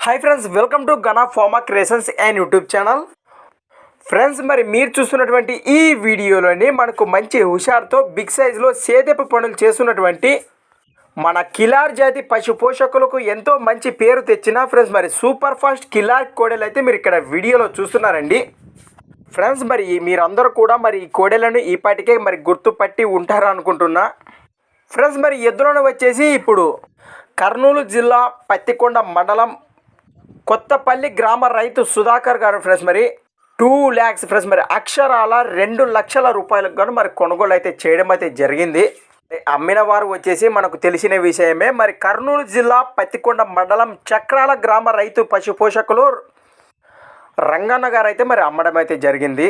Hi friends welcome to Gana pharma creations and YouTube channel friends మరి మీరు చూస్తున్నటువంటి ఈ వీడియోలోని మనకు మంచి హుషారుతో బిగ్ సైజులో సేదెపు పనులు చేస్తున్నటువంటి మన కిలార్ జాతి పశు పోషకులకు ఎంతో మంచి పేరు తెచ్చిన ఫ్రెండ్స్ మరి సూపర్ ఫాస్ట్ కిలార్ కోడలు అయితే మీరు ఇక్కడ వీడియోలో చూస్తున్నారండి. ఫ్రెండ్స్ మరి మీరందరూ కూడా మరి ఈ కోడెలను ఈ పాటికే మరి గుర్తుపట్టి ఉంటారు అనుకుంటున్నా ఫ్రెండ్స్ మరి ఎద్దులను వచ్చేసి ఇప్పుడు కర్నూలు జిల్లా పత్తికొండ మండలం కొత్తపల్లి గ్రామ రైతు సుధాకర్ గారు ఫ్రెండ్స్ మరి టూ ల్యాక్స్ ఫ్రెండ్స్ మరి అక్షరాల రెండు లక్షల రూపాయలకు గాను మరి కొనుగోలు అయితే చేయడం అయితే జరిగింది. అమ్మిన వారు వచ్చేసి మనకు తెలిసిన విషయమే మరి కర్నూలు జిల్లా పత్తికొండ మండలం చక్రాల గ్రామ రైతు పశు పోషకులు రంగన్న గారు అయితే మరి అమ్మడం అయితే జరిగింది.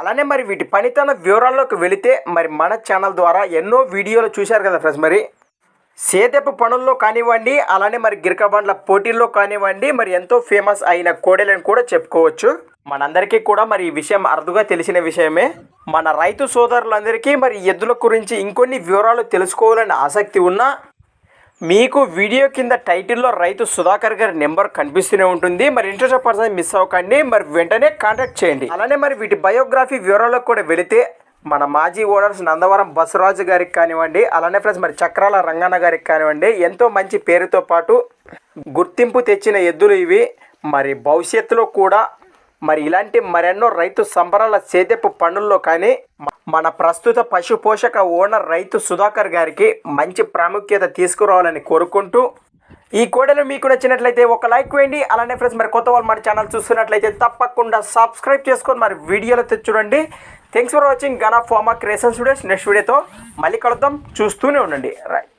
అలానే మరి వీటి పనితన వివరాల్లోకి వెళితే మరి మన ఛానల్ ద్వారా ఎన్నో వీడియోలు చూశారు కదా ఫ్రెండ్స్ మరి. సేదెపు పనుల్లో కానివ్వండి అలానే మరి గిరికబండ్ల పోటీల్లో కానివ్వండి మరి ఎంతో ఫేమస్ అయిన కోడెలను కూడా చెప్పుకోవచ్చు. మనందరికీ కూడా మరి ఈ విషయం అరుదుగా తెలిసిన విషయమే. మన రైతు సోదరులందరికీ మరి ఎద్దుల గురించి ఇంకొన్ని వివరాలు తెలుసుకోవాలని ఆసక్తి ఉన్నా మీకు వీడియో కింద టైటిల్లో రైతు సుధాకర్ గారి నెంబర్ కనిపిస్తూనే ఉంటుంది. మరి ఇంట్రెస్ట్ పర్సన్ మిస్ అవ్వకండి. మరి వెంటనే కాంటాక్ట్ చేయండి. అలానే మరి వీటి బయోగ్రఫీ వివరాలకు కూడా వెళితే మన మాజీ ఓనర్స్ నందవరం బసవరాజు గారికి కానివ్వండి అలానే ఫ్రెండ్స్ మరి చక్రాల రంగన్న గారికి కానివ్వండి ఎంతో మంచి పేరుతో పాటు గుర్తింపు తెచ్చిన ఎద్దులు ఇవి. మరి భవిష్యత్తులో కూడా మరి ఇలాంటి మరెన్నో రైతు సంబరాల సేదెప్పు పనుల్లో కానీ మన ప్రస్తుత పశు పోషక ఓనర్ రైతు సుధాకర్ గారికి మంచి ప్రాముఖ్యత తీసుకురావాలని కోరుకుంటూ ఈ కోడలు మీకు నచ్చినట్లయితే ఒక లైక్ వేయండి. అలానే ఫ్రెండ్స్ మరి కొత్త వాళ్ళు మన ఛానల్ చూస్తున్నట్లయితే తప్పకుండా సబ్స్క్రైబ్ చేసుకొని మరి వీడియోలో చూడండి. Thanks for watching Gana pharma creation students next వీడియోతో మళ్ళీ కలుద్దాం. చూస్తూనే ఉండండి. రైట్